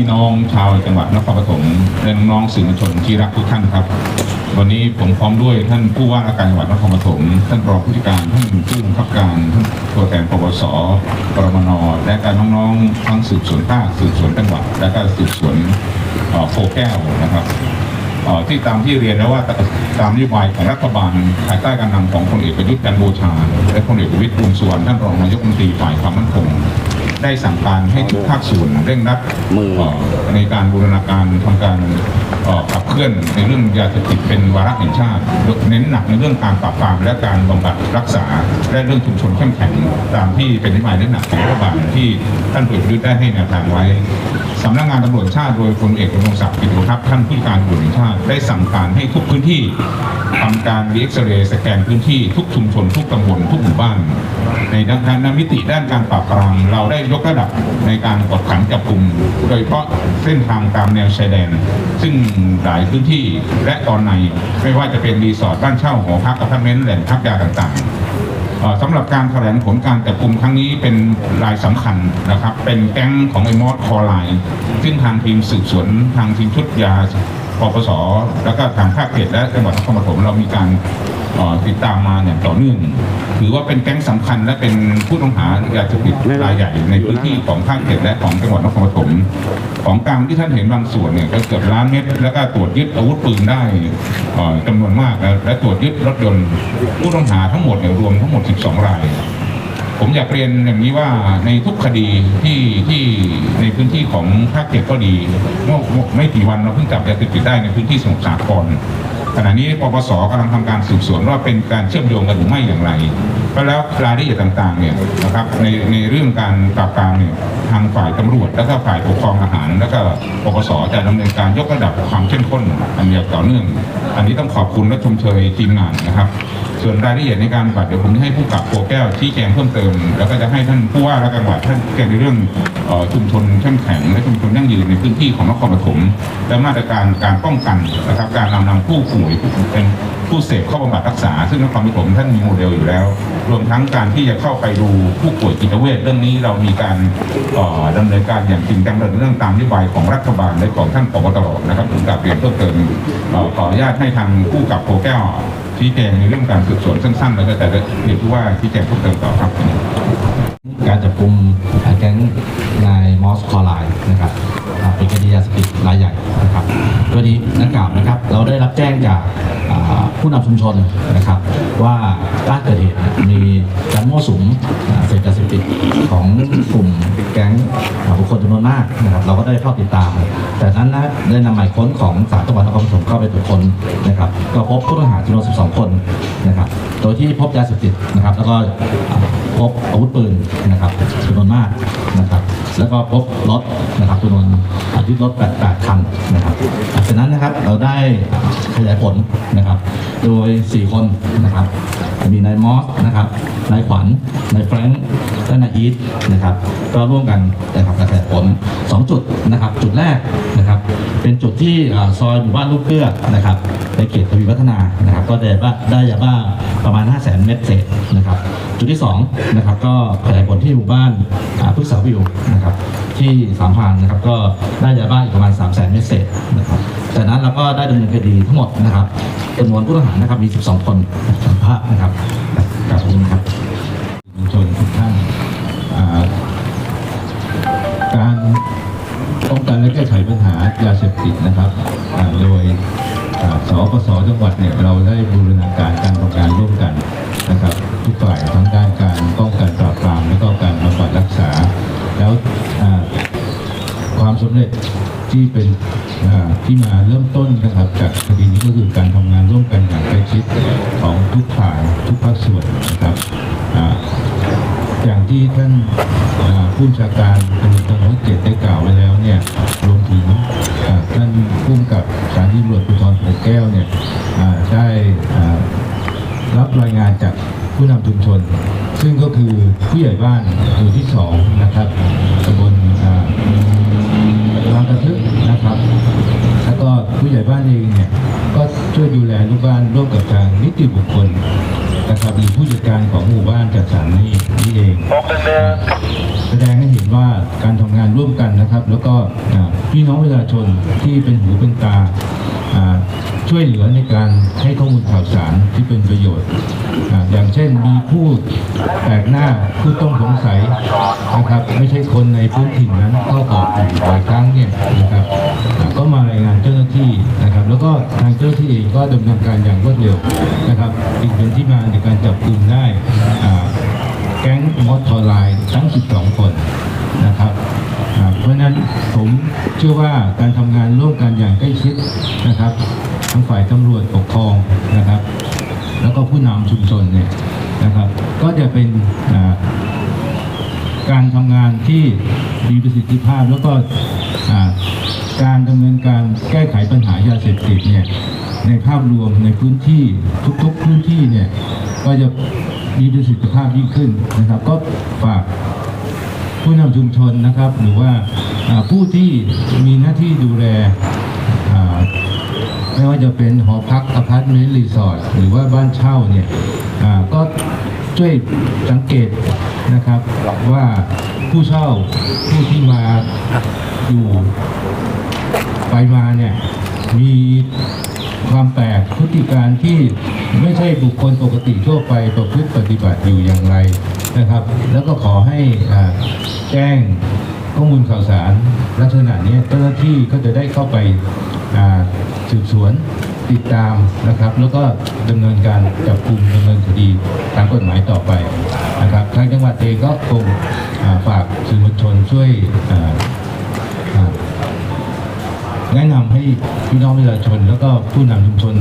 พี่น้องชาวจังหวัดนครปฐมและน้องสื่อมวลชนที่รักทุกท่านครับ วันนี้ผมพร้อมด้วยท่านผู้ว่าราชการจังหวัดนครปฐมท่านรองผู้จัดการท่านผู้บังคับการท่านตัวแทนปปสปรมนและการน้องๆทั้งสืบสวนภาคสืบสวนจังหวัด และก็สืบสวนโพแก้วนะครับที่ตามที่เรียนแล้วว่าตามนโยบายของรัฐบาลภายใต้การนำของพลเอกประยุทธ์จันทร์โอชา และพลเอกประวิตรวงษ์สุวรรณท่านรองนายกรัฐมนตรีฝ่ายความมั่นคง ได้สั่งการให้ทุกภาคส่วนเร่งรัดเอ่อในการบูรณาการทำการเอ่อขับเคลื่อนในเรื่องยาเสพติดเป็นวาระแห่งชาติ เน้นหนักในเรื่องการปราบปรามและการบำบัดรักษา และเรื่องชุมชนเข้มแข็งตามที่เป็นนโยบายเน้นหนักของรัฐบาลที่ท่านพลเอกประยุทธ์ได้ให้แนวทางไว้ สำนักงานตำรวจชาติโดยพลเอกดำรงศักดิ์กิติประพัฒน์ท่านผู้การตำรวจแห่งชาติได้สั่งการให้ทุกพื้นที่ทำการดีเอ็กซเรย์สแกนพื้นที่ทุกชุมชนทุกตำบลทุกหมู่บ้าน ในด้านมิติด้านการปราบปรามเราได้ยกระดับในการกดขันจับกลุ่มโดยเฉพาะเส้นทางตามแนวชายแดน ซึ่งหลายพื้นที่และตอนในไม่ว่าจะเป็นรีสอร์ทบ้านเช่าหอพักอพาร์ตเมนต์แหล่งพักยาต่างๆ สำหรับการแถลงผลการจับกลุ่มครั้งนี้เป็นรายสำคัญนะครับ เป็นแก๊งของไอ้มอสคอไลน์ซึ่งทางทีมสืบสวนทางทีมชุดยาปปสแล้วก็ทางภาคเขตและจังหวัดนครปฐมเรามีการ ติดตามมาอย่างต่อเนื่อง ถือว่าเป็นแก๊งสำคัญและเป็นผู้ต้องหายาเสพติดรายใหญ่ในพื้นที่ของภาคเขตและของจังหวัดนครปฐมของกลางที่ท่านเห็นบางส่วนเนี่ยก็เกือบล้านเม็ดแล้วก็ตรวจยึดอาวุธปืนได้เอ่อจำนวนมากและและตรวจยึดรถยนต์ผู้ต้องหาทั้งหมดเนี่ยรวมทั้งหมด 12 รายผมอยากเรียนอย่างนี้ว่าในทุกคดีที่ที่ในพื้นที่ของภาคเจ็ดก็ดีเมื่อไม่กี่วันเราเพิ่งจับยาเสพติดได้ในพื้นที่สมุทรสาคร ขณะนี้ปปสกำลังทำการสืบสวนว่าเป็นการเชื่อมโยงกันหรือไม่อย่างไรก็แล้วรายละเอียดต่างๆเนี่ยนะครับในในเรื่องการปราบปรามเนี่ยทางฝ่ายตำรวจ แล้วก็ฝ่ายปกครองทหาร แล้วก็ปปสจะดำเนินการยกระดับความเข้มข้นอันอย่างต่อเนื่อง อันนี้ต้องขอบคุณและชมเชยทีมงานนะครับ ส่วนรายละเอียดในการบัตรเดี๋ยวผมจะให้ผู้กับโปแก้วชี้แจงเพิ่มเติม แล้วก็จะให้ท่านผู้ว่าและจังหวัดท่านแจ้ในเรื่องออชุมชนเข้มแข็งและชุมชนยั่งยืนในพื้นที่ของนครปฐมและมาตรการการป้องกันนะครับการนำนำผู้ป่วยเป็นผู้เสพเข้าบำบัดรักษา ซึ่งนครปฐมท่านมีโมเดลอยู่แล้ว รวมทั้งการที่จะเข้าไปดูผู้ป่วยจิตเวชเรื่องนี้เรามีการเอ่อดำเนินการอย่างจริงจังเรื่องตามนโยบายของรัฐบาลและของท่านปปตรนะครับผมกลับเรียนเพิ่มเติมขออนุญาตให้ทางผู้กับโปรแก้วชี้แจงในเรื่องการสืบสวนสั้นๆแล้วก็แต่เรียนผู้ว่าชี้แจงเพิ่มเติมต่อครับ การจับกลุ่มแก๊งนายมอสคอไลน์นะครับ เป็นคดียาเสพติดรายใหญ่นะครับกรณีดังกล่าวนะครับ เราได้รับแจ้งจากผู้นำชุมชนนะครับ ว่าบ้านเกิดเหตุมีการมั่วสุมเสพยาเสพติดของกลุ่มแก๊งบุคคลจำนวนมากนะครับ เราก็ได้เข้าติดตาม แต่นั้นนะได้นำหมายค้นของศาลจังหวัดนครปฐมเข้าไปตรวจค้นนะครับ ก็พบผู้ต้องหาจำนวน 12 คนนะครับ โดยที่พบยาเสพติดนะครับ แล้วก็พบอาวุธปืนนะครับจำนวนมากนะครับ แล้วก็พบรถนะครับจำนวนยึดรถ 88 คันนะครับจากนั้นนะครับเราได้ขยายผลนะครับ โดย 4 คนนะครับ มีนายมอสนะครับนายขวัญนายแฟรงค์และนายอีทนะครับ ก็ร่วมกันนะครับขยายผล 2 จุดนะครับ จุดแรกนะครับ เป็นจุดที่ซอยหมู่บ้านลูกเกลือนะครับในเขตทวีวัฒนานะครับ ก็ได้บ้าได้ยาบ้าประมาณ 5 0 0 0 0 0 เม็ดเศษนะครับ จุดที่2นะครับก็ขยายผลที่หมู่บ้านพฤกษาวิวนะครับที่สามพรานนะครับก็ได้ยาบ้าอีกประมาณ 3 0 0 0 0 0 เม็ดเศษนะครับจากนั้นเราก็ได้ดำเนินคดีทั้งหมดนะครับจำนวนผู้ต้องหานะครับมี 12 คนสัมภาษณ์นะครับกราบขอบคุณครับชุมชนทุกท่านการป้องกันและแก้ไขปัญหายาเสพติดนะครับโดย สปสจังหวัดเนี่ยเราได้บูรณาการการทำงานร่วมกันนะครับ ทุกฝ่ายทั้งด้านการป้องกันปราบปรามและก็การบำบัดรักษา แล้วความสำเร็จที่เป็นที่มาเริ่มต้นนะครับจากคดีนี้ก็คือการทำงานร่วมกันอย่างใกล้ชิดของทุกฝ่ายทุกภาคส่วนนะครับอย่างที่ท่านผู้บัญชาการตำรวจตำรวจเจ็ดได้กล่าวไว้แล้วเนี่ยรวมถึงท่านผู้กำกับสถานีตำรวจภูธร แก้วเนี่ยได้รับรายงานจากผู้นำชุมชน ซึ่งก็คือผู้ใหญ่บ้านหมู่ที่สองนะครับตำบลบางกระทึกนะครับ แล้วก็ผู้ใหญ่บ้านเองเนี่ยก็ช่วยดูแลลูกบ้านร่วมกับทางนิติบุคคลนะครับหรือผู้จัดการของหมู่บ้านจัดสรรนี่นี่เองแสดงให้เห็นว่าการทำงานร่วมกันนะครับ แล้วก็พี่น้องประชาชนที่เป็นหูเป็นตา ช่วยเหลือในการให้ข้อมูลข่าวสารที่เป็นประโยชน์ อย่างเช่นมีผู้แปลกหน้าผู้ต้องสงสัยนะครับไม่ใช่คนในพื้นถิ่นนั้นเข้าออกอยู่บ่อยครั้งเนี่ยนะครับก็มารายงานเจ้าหน้าที่นะครับ แล้วก็ทางเจ้าหน้าที่เองก็ดำเนินการอย่างรวดเร็วนะครับจึงเป็นที่มาในการจับกลุ่มได้แก๊งมอสทอไลน์ทั้ง 12 คนนะครับ อ่าเพราะฉะนั้นผมเชื่อว่าการทำงานร่วมกันอย่างใกล้ชิดนะครับ ทั้งฝ่ายตำรวจปกครองนะครับ แล้วก็ผู้นำชุมชนเนี่ยนะครับ ก็จะเป็นการทำงานที่มีประสิทธิภาพแล้วก็การดำเนินการแก้ไขปัญหายาเสพติดเนี่ยในภาพรวมในพื้นที่ทุกๆพื้นที่เนี่ยก็จะมีประสิทธิภาพยิ่งขึ้นนะครับ ก็ฝาก ผู้นำชุมชนนะครับ หรือว่าผู้ที่มีหน้าที่ดูแลไม่ว่าจะเป็นหอพักอพาร์ตเมนต์รีสอร์ทหรือว่าบ้านเช่าเนี่ยก็ช่วยสังเกตนะครับว่าผู้เช่าผู้ที่มาอยู่ไปมาเนี่ยมีความแปลกพฤติการที่ไม่ใช่บุคคลปกติทั่วไปประพฤติปฏิบัติอยู่อย่างไรนะครับ แล้วก็ขอให้อ่า แจ้งข้อมูลข่าวสารลักษณะนี้เจ้าหน้าที่ก็จะได้เข้าไปสืบสวนติดตามนะครับ แล้วก็ดำเนินการจับกลุ่มดำเนินคดีตามกฎหมายต่อไปนะครับทางจังหวัดเองก็คงฝากสื่อมวลชนช่วยแนะนำให้พี่น้องประชาชน แล้วก็ผู้นำชุมชน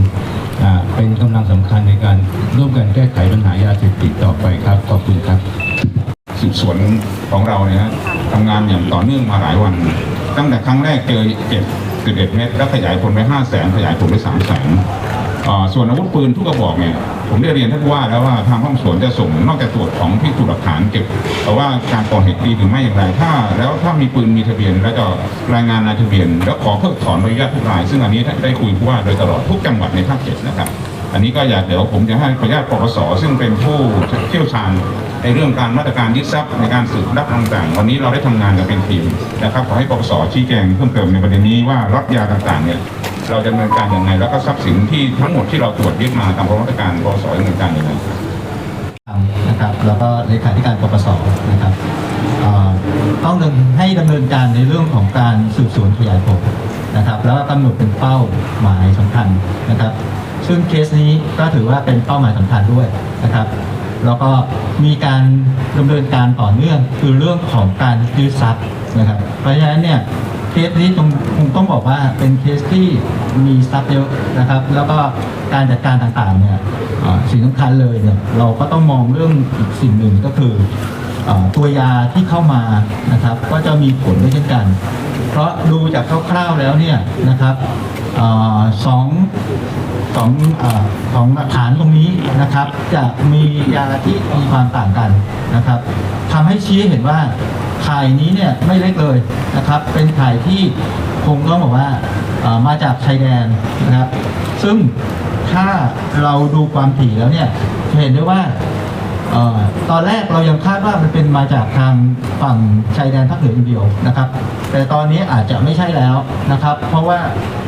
เป็นกำลังสำคัญในการร่วมกันแก้ไขปัญหายาเสพติดต่อไปครับขอบคุณครับ สืบสวนของเราเนี่ยนะทำงานอย่างต่อเนื่องมาหลายวัน ตั้งแต่ครั้งแรกเจอเจ็ดสิบเอ็ดเมตร แล้วขยายผลไปห้าแสนขยายผลไปสามแสนส่วนอาวุธปืนทุกกระบอกเนี่ยผมได้เรียนท่านผู้ว่าแล้วว่าทางห้องสวนจะส่งนอกจากตรวจของที่ถูกหลักฐานเก็บแต่ว่าการก่อเหตุดีหรือไม่อย่างไรถ้า แล้วถ้ามีปืนมีทะเบียน แล้วจะรายงานนายทะเบียน แล้วขอเพิกถอนใบอนุญาตทุกราย ซึ่งอันนี้ได้คุยผู้ว่าโดยตลอดทุกจังหวัดในภาคเจ็ดนะครับ อันนี้ก็อยากเดี๋ยวผมจะให้ขออนุญาตปปสซึ่งเป็นผู้เชี่ยวชาญในเรื่องการมาตรการยึดทรัพย์ในการสืบรับต่างๆ วันนี้เราได้ทำงานกันเป็นทีมนะครับขอให้ปปสชี้แจงเพิ่มเติมในประเด็นนี้ว่ารับยาต่างๆเนี่ยเราจะดำเนินการยังไงแล้วก็ทรัพย์สินที่ทั้งหมดที่เราตรวจยึดมาตามมาตรการปปสดำเนินการยังไงนะครับแล้วก็เลขาธิการปปสนะครับต้องดำให้ดำเนินการในเรื่องของการสืบสวนขยายผลนะครับ แล้วก็กำหนดเป็นเป้าหมายสำคัญนะครับ ซึ่งเคสนี้ก็ถือว่าเป็นเป้าหมายสำคัญด้วยนะครับแล้วก็มีการดำเนินการต่อเนื่องคือเรื่องของการยึดทรัพย์นะครับเพราะฉะนั้นเนี่ยเคสนี้ตรงคงต้องบอกว่าเป็นเคสที่มีทรัพย์เยอะนะครับ แล้วก็การจัดการต่างๆเนี่ยสิ่งสำคัญเลยเนี่ยเราก็ต้องมองเรื่องอีกสิ่งหนึ่งก็คืออตัวยาที่เข้ามานะครับ ก็จะมีผลด้วยเช่นกัน เพราะดูจากคร่าวๆแล้วเนี่ยนะครับอสอง ของอของฐานตรงนี้นะครับ จะมียาที่มีความต่างกันนะครับทำให้ชี้เห็นว่าไข่นี้เนี่ยไม่เล็กเลยนะครับ เป็นไข่ที่คงต้องบอกว่ามาจากชายแดนนะครับ ซึ่งถ้าเราดูความถี่แล้วเนี่ยจะเห็นได้ว่าออตอนแรกเรายังคาดว่ามันเป็นมาจากทางฝั่งชายแดนภาคเหนืออย่างเดียวนะครับ แต่ตอนนี้อาจจะไม่ใช่แล้วนะครับ เพราะว่า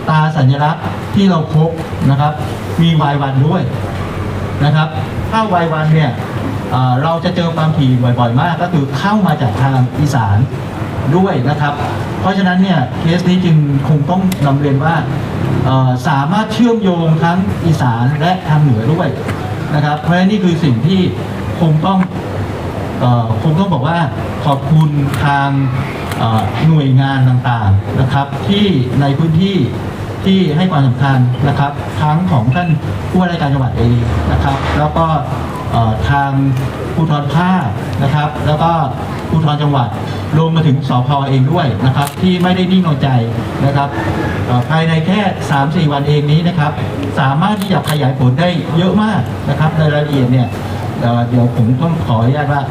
ตาสัญลักษณ์ ที่เราพบนะครับ มีวายวันด้วยนะครับถ้าวายวันเนี่ยเราจะเจอความถี่บ่อยๆมาก ก็คือเข้ามาจากทางอีสานด้วยนะครับ เพราะฉะนั้นเนี่ยเคสนี้จึงคงต้องนำเรียนว่าสามารถเชื่อมโยงทั้งอีสานและทางเหนือด้วยนะครับ เพราะฉะนั้นนี่คือสิ่งที่คงต้องคงต้องบอกว่าขอบคุณทางหน่วยงานต่างๆนะครับ ที่ในพื้นที่ ที่ให้ความสำคัญนะครับทั้งของท่านผู้ว่าราชการจังหวัดเองนะครับ แล้วก็ทางภูธรภาคนะครับ แล้วก็ภูธรจังหวัดรวมมาถึงสพเองด้วยนะครับ ที่ไม่ได้นิ่งนอนใจนะครับภายในแค่ 3-4 วันเองนี้นะครับ สามารถที่จะขยายผลได้เยอะมากนะครับในรายละเอียดเนี่ยเดี๋ยวผมต้องขออนุญาตว่า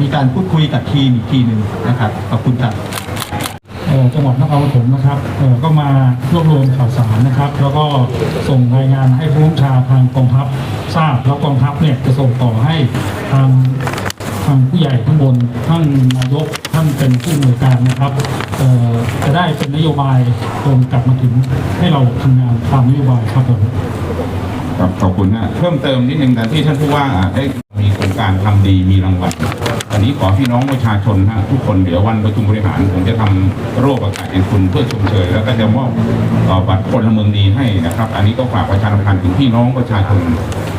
มีการพูดคุยกับทีมอีกทีหนึ่งนะครับขอบคุณครับ จังหวัดนครปฐมนะครับก็มารวบรวมข่าวสารนะครับ แล้วก็ส่งรายงานให้ผู้บัญชาทางกองทัพทราบแล้วกองทัพเนี่ยจะส่งต่อให้ทางทางผู้ใหญ่ข้างบนท่านนายกท่านเป็นผู้อำนวยการนะครับจะได้เป็นนโยบายตรงกลับมาถึงให้เราทำงานตามนโยบายครับผมครับขอบคุณนะเพิ่มเติมนิดนึงแต่ที่ท่านผู้ว่าได้ การทำดีมีรางวัลอันนี้ขอพี่น้องประชาชนฮะทุกคนเดี๋ยววันประชุมบริหารผมจะทำโรคประกาศเห็นคุณเพื่อชมเชยแล้วก็จะมอบบัตรพลเมืองดีให้นะครับ อันนี้ก็ฝากประชาสัมพันธ์ถึงพี่น้องประชาชน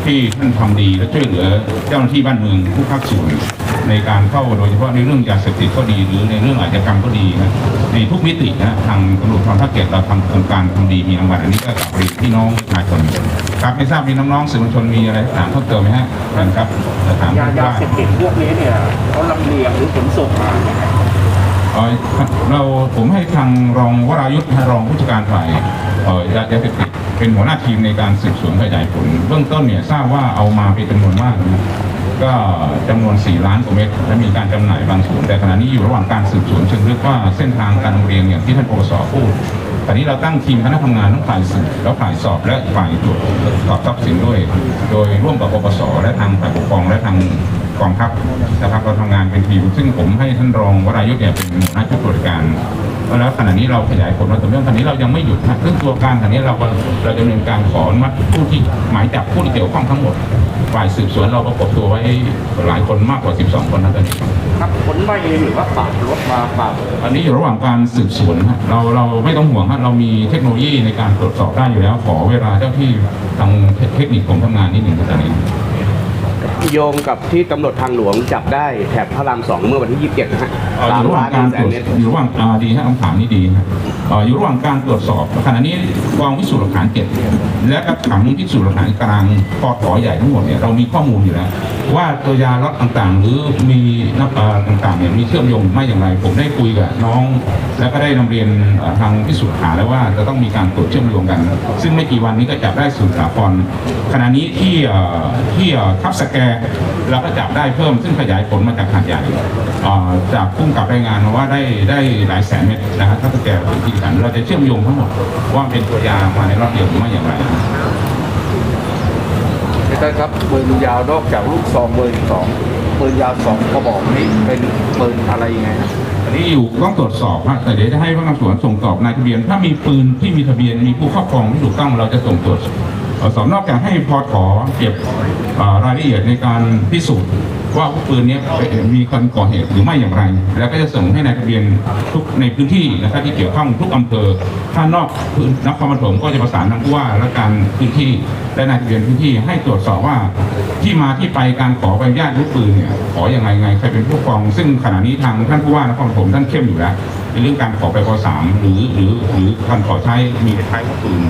ที่ท่านทำดีและช่วยเหลือเจ้าหน้าที่บ้านเมืองผู้ภาคส่วน ในการเข้าโดยเฉพาะในเรื่องยาเสพติดก็ดี หรือในเรื่องอาชญากรรมก็ดีนะในทุกมิตินะทางตำรวจทางภาคเจ็ดเราทำโครงการทำดีมีรางวัลอันนี้ก็กลับเรียนพี่น้องประชาชนครับไม่ทราบมีน้องๆสื่อมวลชนมีอะไรถามเพิ่มเติมไหมฮะเชิญครับจะถามยาท่านยาว่าเสพติดพวกนี้เนี่ยเขาลำเลียงหรือขนส่งมาเนี่ยเอ่อเราผมให้ทางรองวรายุทธ์รองผู้จัดการฝ่ายเอ่อยาเสพติดเป็นหัวหน้าทีมในการสืบสวนขยายผล เบื้องต้นเนี่ยทราบว่าเอามาเป็นจำนวนมากนะ ก็จำนวน 4 ล้านกว่าเม็ดและมีการจำหน่ายบางส่วนแต่ขณะนี้อยู่ระหว่างการสืบสวนเชิงลึกว่าเส้นทางการเลียงอย่างที่ท่านปปสพูดตอนนี้เราตั้งทีมคณะทำงานทั้งฝ่ายสืบแล้วฝ่ายสอบและฝ่ายตรวจสอบทรัพย์สินด้วย โดยร่วมกับปปสและทางฝ่ายปกครองและทางกองทัพนะครับเราทำงานเป็นทีมซึ่งผมให้ท่านรองวรายุทธ์เนี่ยเป็นหัวหน้าชุดตรวจการ แล้วขณะนี้เราขยายผลมาต่เรื่องขณะนี้เรายังไม่หยุดนะเรื่องตัวการขณะนี้เราเราดำเนินการขออนุมัติผู้ที่หมายจับผู้ที่เกี่ยวข้องทั้งหมด ฝ่ายสืบสวนเราประกบตัวไว้หลายคนมากกว่า 12 คนนะตอนนี้ครับขนมาเองหรือว่าฝากรถมาฝากอันนี้อยู่ระหว่างการสืบสวนฮะเราเราไม่ต้องห่วงฮะเรามีเทคโนโลยีในการตรวจสอบได้อยู่แล้ว ขอเวลาเจ้าที่ทางเทคนิคผมทำงานนิดหนึ่งตอนนี้ โยงกับที่ตำรวจทางหลวงจับได้แถบพระรามสองเมื่อวันที่ 27นะฮะเอ่ออสามยู่ระหล้าว่านงหกานึ่รงแสตรวนจเมตรอยู่ระหว่างอ่าดีฮะคำถามนี้ดีครับเอ่ออยู่ระหว่างการตรวจสอบขณะนี้กองพิสูจน์หลักฐานเจ็ดและก็ถังพิสูจน์หลักฐานกลางปอถอใหญ่ทั้งหมดเนี่ยเรามีข้อมูลอยู่แล้วว่าตัวยาล็อตต่างๆ หรือมีนับเอ่อต่างๆเนี่ยมีเชื่อมโยงไม่อย่างไร ผมได้คุยกับน้อง แล้วก็ได้นำเรียนทางพิสูจน์หาแล้วว่าจะต้องมีการตรวจเชื่อมโยงกัน ซึ่งไม่กี่วันนี้ก็จับได้สูตรสาครขณะนี้ที่ที่ทับสแกเราก็จับได้เพิ่มซึ่งขยายผลมาจากหาดใหญ่จากพุ่งกับรายงานว่าได้ได้หลายแสนเม็ดนะครับทับสแกนที่กันเราจะเชื่อมโยงทั้งหมดว่าเป็นตัวยามาในรอบเดียวหรือไม่อย่างไร พี่ต้นครับปืนยาวนอกจากลูกซองเบอร์สองปืนยาวสองกระบอกนี้เป็นปืนอะไรยังไงครับอันนี้อยู่ต้องตรวจสอบฮะแต่เดี๋ยวจะให้พนักงานสวนส่งตอบนายทะเบียน ถ้ามีปืนที่มีทะเบียนมีผู้ครอบครองที่ถูกต้องเราจะส่งตรวจสอบนอกจากให้พอถอเก็บรายละเอียดในการพิสูจน์ว่าปืนนี้มีคนก่อเหตุหรือไม่อย่างไร แล้วก็จะส่งให้นายทะเบียนทุกในพื้นที่นะครับที่เกี่ยวข้องทุกอำเภอ ถ้านอกพื้นนครปฐมก็จะประสานทางผู้ว่าและการพื้นที่ และนายทะเบียนพื้นที่ให้ตรวจสอบว่าที่มาที่ไปการขอใบอนุญาตอาวุธปืนเนี่ยขออยังไงไงใครเป็นผู้ครอง ซึ่งขณะนี้ทางท่านผู้ว่านครปฐมท่านเข้มอยู่แล้วในเรื่องการขอไปปสามหรือหรือหรือการขอใช้มีใช้อาวุธปืน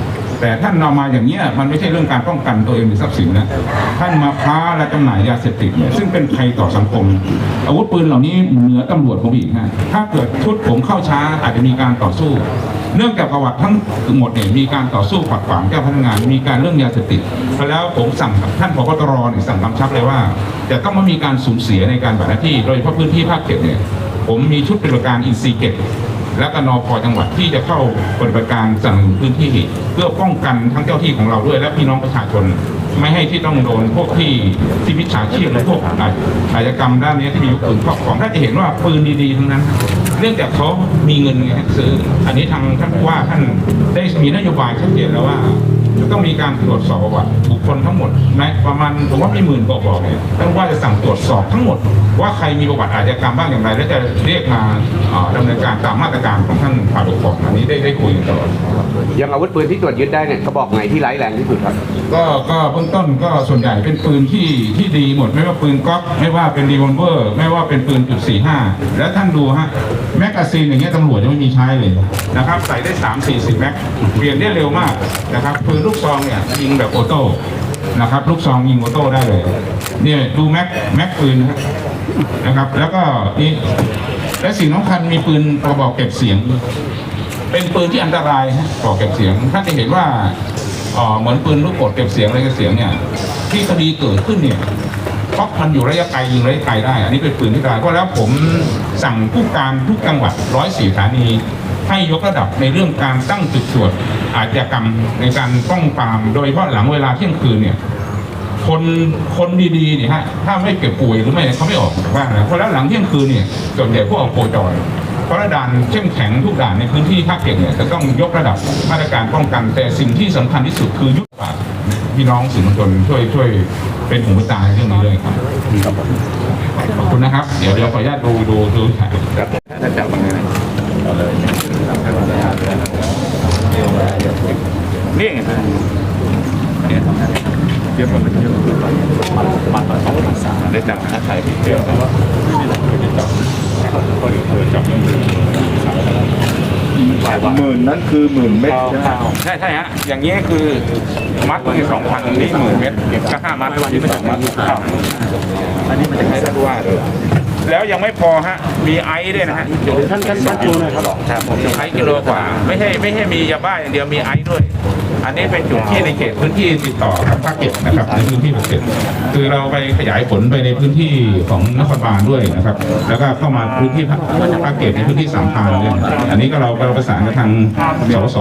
แต่ท่านเอามาอย่างเนี้ยมันไม่ใช่เรื่องการป้องกันตัวเองหรือทรัพย์สินนะท่านมาค้าและจำหน่ายยาเสพติดเนี่ยซึ่งเป็นภัยต่อสังคม อาวุธปืนเหล่านี้เหนือตำรวจผมอีกฮะถ้าเกิดชุดผมเข้าช้าอาจจะมีการต่อสู้ เนื่องจากประวัติทั้งหมดเนี่ยมีการต่อสู้ขัดขวางเจ้าพนักงาน มีการเรื่องยาเสพติดแล้วผมสั่งท่านพบตรเนี่ยสั่งกำชับเลยว่าจะต้องไม่มีการสูญเสียในการปฏิบัติหน้าที่โดยเฉพาะพื้นที่ภาคเจ็ดเนี่ยผมมีชุดปฏิบัติการอินซีเก็ตและก็นพจังหวัดที่จะเข้าปฏิบัติการสั่งพื้นที่ เพื่อป้องกันทั้งเจ้าที่ของเราด้วยและพี่น้องประชาชน ไม่ให้ที่ต้องโดนพวกที่ที่มิจฉาชีพหรือพวกอาชอาชญากรรมด้านนี้ที่มีปืนครอบครองถ้าจะเห็นว่าปืนดีๆทั้งนั้น เนื่องจากเขามีเงินไงซื้ออันนี้ทางท่านว่าท่านได้มีนโยบายชัดเจนแล้วว่า จะต้องมีการตรวจสอบประวัติบุคคลทั้งหมดแม้ประมาณผมว่าไม่หมื่นกว่าบอกเนี่ยท่านว่าจะสั่งตรวจสอบทั้งหมด ว่าใครมีประวัติอาชญากรรมบ้างอย่างไร และจะเรียกมาเอ่อดำเนินการตามมาตรการของท่านฝ่ายปกครองอันนี้ได้ได้คุยกันตลอดยังอาวุธปืนที่ตรวจยึดได้เนี่ยกระบอกไหนที่ร้ายแรงที่สุดครับก็ก็เบื้องต้นก็ส่วนใหญ่เป็นปืนที่ที่ดีหมด ไม่ว่าปืนก๊อกไม่ว่าเป็นรีวอลเวอร์ ไม่ว่าเป็นปืนจุดสี่ห้าแล้วท่านดูฮะ แมกกาซีนอย่างเงี้ยตำรวจยังไม่มีใช้เลยนะครับใส่ได้สามสี่สิบแม็กเปลี่ยนได้เร็วมากนะครับปืนลูกซองเนี่ยยิงแบบออโต้นะครับลูกซองยิงออโต้ได้เลยเนี่ยดูแม็กแม็กปืนนะครับ แล้วก็นี่และสิ่งสำคัญมีปืนกระบอกเก็บเสียง เป็นปืนที่อันตรายฮะกระบอกเก็บเสียงท่านจะเห็นว่าอ่อเหมือนปืนลูกกดเก็บเสียงอะไรเก็บเสียงเนี่ยที่คดีเกิดขึ้นเนี่ย เพราะมันอยู่ระยะไกลยิงระยะไกลได้ อันนี้เป็นปืนที่ตายเพราะแล้วผมสั่งผู้การทุกจังหวัดร้อยสี่สถานีให้ยกระดับในเรื่องการตั้งจุดตรวจอาชญากรรมในการป้องปราม โดยเฉพาะหลังเวลาเที่ยงคืนเนี่ยคนคนดีๆเนี่ยฮะถ้าไม่เก็บป่วยหรือไม่เขาไม่ออกจากบ้านนะเพราะแล้วหลังเที่ยงคืนเนี่ยส่วนใหญ่พวกเอาโคจรเพราะระด่านเข้มแข็งทุกด่านในพื้นที่ภาคเก็ตเนี่ยจะต้องยกระดับมาตรการป้องกันแต่สิ่งที่สำคัญที่สุดคือยุทธศาสตร์ พี่น้องสื่อมวลชนช่วยช่วยเป็นหูเป็นตาในเรื่องนี้เลยครับขอบคุณนะครับ เดี๋ยวเดี๋ยวขออนุญาตดูดูดูถ่ายครับถ้าจับมาไงนะนี่ไงเดี๋ยวเดี๋ยวผมเดี๋ยวมันมันสองพันสามได้จับถ้าใครเดี๋ยวแต่ว่าไม่มีหลักไม่ได้จับก็เดี๋ย วเธอจับหมื่นนั้นคือหมื่นเม็ดใช่ไหมใช่ใช่ฮะอย่างนี้คือมัดมันสองพันนี่หมื่นเมตรก็ห้ามัดวันนี้ไม่สองมัดครับอันนี้มันจะใช้ท่านว่าเลย แล้วยังไม่พอฮะ มีไอซ์ด้วยนะฮะท่านท่านท่านดูหน่อยครับครับผมไอซ์กิโลกว่า ไม่ใช่ไม่ใช่มียาบ้าอย่างเดียวมีไอซ์ด้วย อันนี้เป็นจุดที่ในเขตพื้นที่ติดต่อกับภาคเก็ตนะครับในพื้นที่ภาคเก็ตคือเราไปขยายผลไปในพื้นที่ของนครบาลด้วยนะครับ แล้วก็เข้ามาพื้นที่ภาคภาคเก็ตในพื้นที่สามพรานด้วยอันนี้ก็เราเราประสานกับทางสส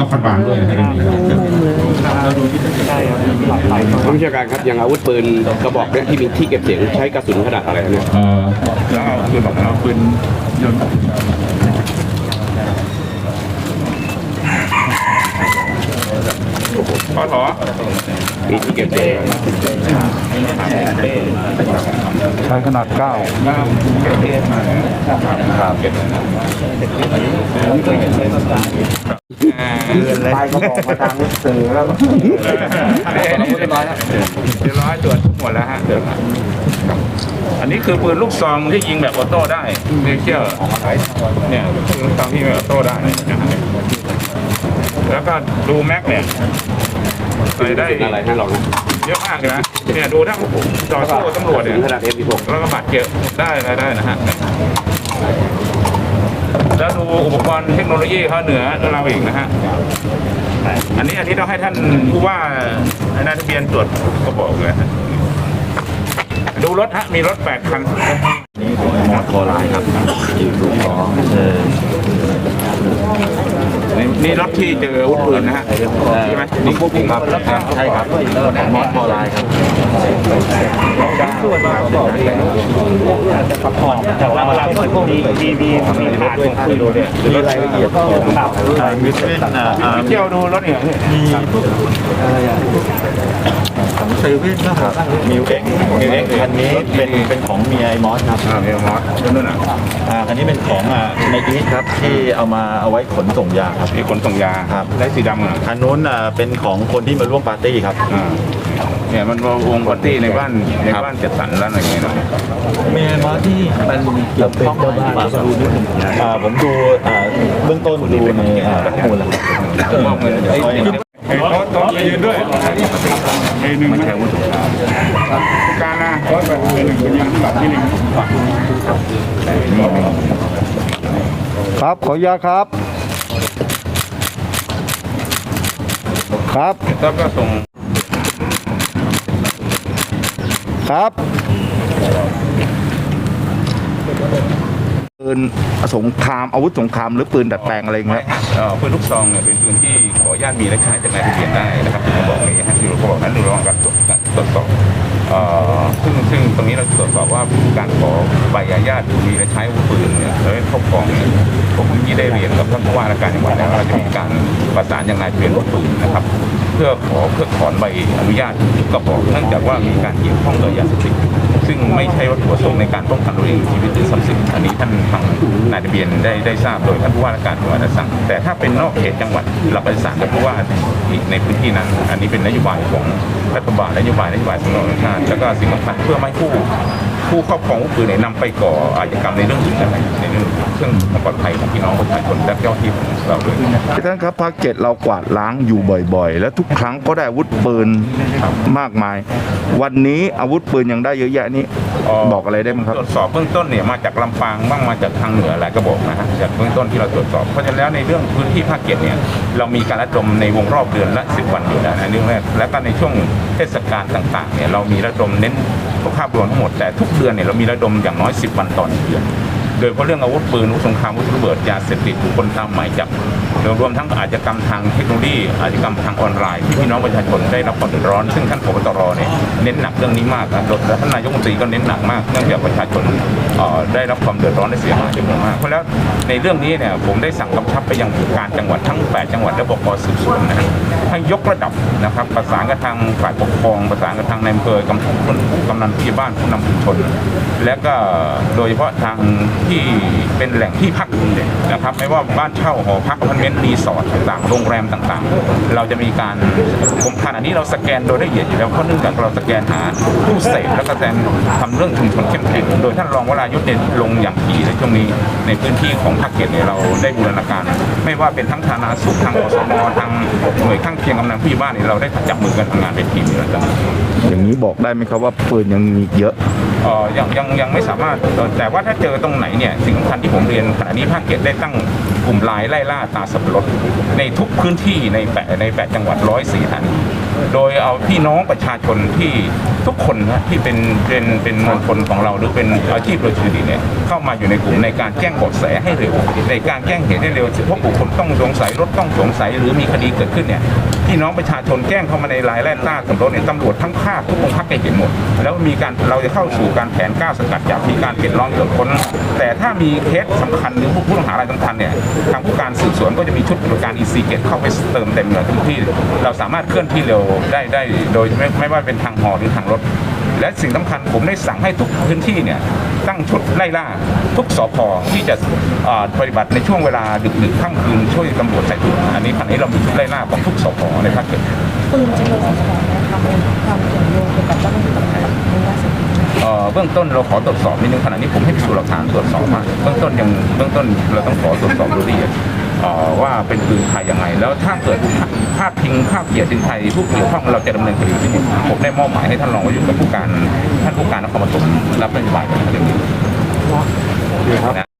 นครบาลด้วยนะครับเรื่องนี้ครับ ผู้บัญชาการครับอย่างอาวุธปืนกระบอกเนี่ยที่มีที่เก็บเสียงใช้กระสุนขนาดอะไรครับเนี่ย เอ่อแล้วเอาปืนบอกเอาปืนยนต์ พอถอมีที่เก็บเสียงใช้ขนาดเก้าไปก็บอกมาทางสื่อแล้วเรียบร้อยแล้วเรียบร้อยตรวจหมดแล้วฮะเดี๋ยวอันนี้คือปืนลูกซองที่ยิงแบบออโต้ได้เรียกเชื่อเนี่ยปืนลูกซองที่ยิงแบบออโต้ได้นะฮะ แล้วก็ดูแม็กเนี่ยใส่ได้อะไรให้เรานะเยอะมากเลยนะเนี่ยดูถ้าต่อสู้ตำรวจเนี่ยขนาด M16 แล้วก็บาดเจ็บได้ได้ได้นะฮะแล้วดูอุปกรณ์เทคโนโลยีเขาเหนือเราอีกนะฮะ อันนี้อันนี้ต้องให้ท่านผู้ว่าในายทะเบียนตรวจกระบอกเลยดูรถฮะ มีรถแปดคันมอสโคไลน์ครับอยู่สูงของเออ นี่นี่รถที่เจออาวุธปืนนะฮะใช่ไหมนี่ควบคุมครับใช่ครับมอสโคไลน์ครับแต่ว่าเวลาเปิดพวกนี้ทีวีมีขาดคือดูเนี่ยมีรายละเอียดของมิสเซนอ่าเที่ยวดูรถเนี่ยมี พวกอะไรอะของเซเว่นนะครับมิวเอ็กมิวเอ็กคันนี้เป็นเป็นของเมียไอมอสครับอ่าเดี๋ยวมอสนั่นน่ะอ่าคันนี้เป็นของอ่าในอีทครับที่เอามาเอาไว้ขนส่งยาครับมีขนส่งยาครับได้สีดำอะคันนู้นอ่าเป็นของคนที่มาร่วมปาร์ตี้ครับอ่าเนี่ยมันวงปาร์ตี้ในบ้านในบ้านจัดสรรแล้วอะไรอย่างเงี้ยเนาะเมียมาที่มันเกี่ยวข้องกับบ้านดูนิดนึงอ่าผมดูอ่าเบื้องต้นดูในอ่าข้อมูลแล้วครับมอบ เงินไอ้ไอ้โต๊ะโต๊ะยืนด้วยไอ้หนึ่งมันแถวการนะโต๊ะแบบไอ้หนึ่งยืนหลังที่หนึ่งครับขออนุญาตครับ ครับแล้วก็ส่งครับปืนสงครามอาวุธสงครามหรือปืนดัดแปลงอะไรอย่างเงี้ยเอ่อปืนลูกซองเนี่ยเป็นปืนที่ข ออนุญาตมีและใช้จากนายทะเบียนได้นะครับที่ผมบอกนี้ฮะที่เราบอกนั้นอยู่ระหว่างการตรวจตรวจสอบเอ่อซึ่งซึ่งตรงนี้เราตรวจสอบว่าการขอใบอนุญาตมีและใช้อาวุธปืนเนี่ยแล้ครอบครองเนี่ยผมที่ได้เรียนกับท่านผู้ว่าราชการจังหวัดแล้วเราจะมีการประสานอย่างนายทะเบียนอาวุธปืนนะครับ เพื่อขอเพื่อถอนใบอนุญาตกระบอกเนื่องจากว่ามีการเกี่ยวข้องกับยาเสพติดซึ่งไม่ใช่วัตถุประสงค์ในการป้องกันตัวเองชีวิตหรือทรัพย์สินอันนี้ท่านทางนายทะเบียนได้ได้ทราบโดยท่านผู้ว่าราชการจังหวัดสั่งแต่ถ้าเป็นนอกเขตจังหวัดเราประสานกับผู้ว่าในพื้นที่นั้น อันนี้เป็นนโยบายของรัฐบาลนโยบายนโยบายสำรองชาติแล้วก็สิ่งสำคัญเพื่อไม่ให้ผู้ผู้ครอบครองอาวุธปืนนนำไปก่ออาชญากรรมในเรื่องอื่นได้ในเรื่องเครื่องความปลอดภัยของพี่น้องประชาชนและเจ้าที่ เราด้วยท่านครับภาคเจ็ดเรากวาดล้างอยู่บ่อยๆ และทุกครั้งก็ได้อาวุธปืนมากมาย วันนี้อาวุธปืนยังได้เยอะแยะนี้บอกอะไรได้ไหมครับตรวจสอบเบื้องต้นเนี่ยมาจากลำปางบ้างมาจากทางเหนือหลายกระบอกนะฮะจากเบื้องต้นที่เราตรวจสอบเพราะฉะนั้นแล้วในเรื่องพื้นที่ภาคเจ็ดเนี่ยเรามีการระดมในวงรอบเดือนละ10วันอยู่แล้วนะเรื่องแรกแล้วก็ในช่วงเทศกาลต่างๆเนี่ยเรามีระดมเน้นภาพรวมทั้งหมดแต่ทุกเดือนเนี่ยเรามีระดมอย่างน้อย 10 วันต่อหนึ่งเดือน โดยเฉพาะเรื่องอาวุธปืนอาวุธสงครามอาวุธระเบิดยาเสพติดบุคคลตามหมายจับรวมทั้งอาชญากรรมทางเทคโนโลยีอาชญากรรมทางออนไลน์ที่พี่น้องประชาชนได้รับความเดือดร้อน ซึ่งท่านผบตรเนี่ยเน้นหนักเรื่องนี้มากนะและท่านนายกรัฐมนตรีก็เน้นหนักมากเนื่องจากประชาชนได้รับความเดือดร้อนและเสียหายจำนวนมาก เพราะแล้วในเรื่องนี้เนี่ยผมได้สั่งกำชับไปยังผู้การจังหวัดทั้ง 8 จังหวัดและบกสืบสวนนะให้ยกระดับนะครับประสานกับทางฝ่ายปกครอง ประสานกับทางในอำเภอกำนันกำนันผู้ใหญ่บ้านผู้นำชุมชน และก็โดยเฉพาะทางที่เป็นแหล่งที่พักเด็กนะครับไม่ว่าบ้านเช่าหอพักอพาร์ตเมนต์รีสอร์ทต่างๆโรงแรมต่างๆ เราจะมีการผมขณะนี้เราสแกนโดยละเอียดอยู่แล้วเพราะเนื่องจากเราสแกนหาผู้เสพแล้วก็แทนทำเรื่องชุมชนเข้มแข็งโดยท่านรองวรายุทธ์เนี่ยลงอย่างถี่ในช่วงนี้ในพื้นที่ของภาคเก็ตเนี่ยเราได้บูรณาการ ไม่ว่าเป็นทั้งธนาสุขทางอสมทางหน่วยข้างเคียงกำนันผู้ใหญ่บ้านเนี่ยเราได้จับมือกันทำงานเป็นทีมอยู่แล้วครับอย่างนี้บอกได้ไหมครับว่าปืนยังมีเยอะ เอ่อยังยังยังไม่สามารถเอ่อแต่ว่าถ้าเจอตรงไหนเนี่ยสิ่งสำคัญที่ผมเรียนขณะนี้ภาคเก็ตได้ตั้งกลุ่มไลน์ไล่ล่าตาสับปะรดในทุกพื้นที่ในแปดในแปดจังหวัดร้อยสี่ฐานี โดยเอาพี่น้องประชาชนที่ทุกคนนะที่เป็นเป็นเป็นมวลชนของเราหรือเป็นอาชีพโดยชื่อดีเนี่ยเข้ามาอยู่ในกลุ่มในการแจ้งเบาะแสให้เร็วในการแจ้งเหตุให้เร็วเพราะบุคคลต้องสงสัยรถต้องสงสัยหรือมีคดีเกิดขึ้นเนี่ย พี่น้องประชาชนแจ้งเข้ามาในไลน์ไล่ต้าสับปะรดเนี่ยตำรวจทั้งภาคทุกองค์พักได้เห็นหมด แล้วมีการเราจะเข้าสู่การแผนก้าวสกัดจับมีการเก็บล้อมตรวจค้นแต่ถ้ามีเคสสำคัญหรือผู้ต้องหารายสำคัญเนี่ยทางผู้การสืบสวนก็จะมีชุดปฏิบัติการอีซีเกตเข้าไปเติมเต็มเลยทุกที่ เราสามารถเคลื่อนที่เร็วได้ได้ โดยไม่ไม่ว่าเป็นทางหอหรือทางรถ และสิ่งสำคัญผมได้สั่งให้ทุกพื้นที่เนี่ยตั้งชุดไล่ล่าทุกสพที่จะปฏิบัติในช่วงเวลาดึกๆค่ำคืนช่วยตำรวจใส่ถุงอันนี้ขณะนี้เรามีชุดไล่ล่าของทุกสพในภาคเกิดปืนจำนวนสองกระบอกนะคะมีความเกี่ยวโยงเกี่ยวกับเจ้าหน้าที่ตำรวจในยาเสพติดเอ่อเบื้องต้นเราขอตรวจสอบนิดนึงขณะนี้ผมให้พิสูจน์หลักฐานตรวจสอบมาเบื้องต้นยังเบื้องต้นเราต้องขอตรวจสอบดยละเอียด ว่าเป็นปืนใครยังไง แล้วถ้าเกิดภาพพิงภาพเหยียดถึงใครผู้เกี่ยวข้องเราจะดำเนินคดีที่นี่ผมได้มอบหมายให้ท่านรองวายุกับผู้การท่านผู้การนครปฐมรับนโยบายในเรื่องนี้นะ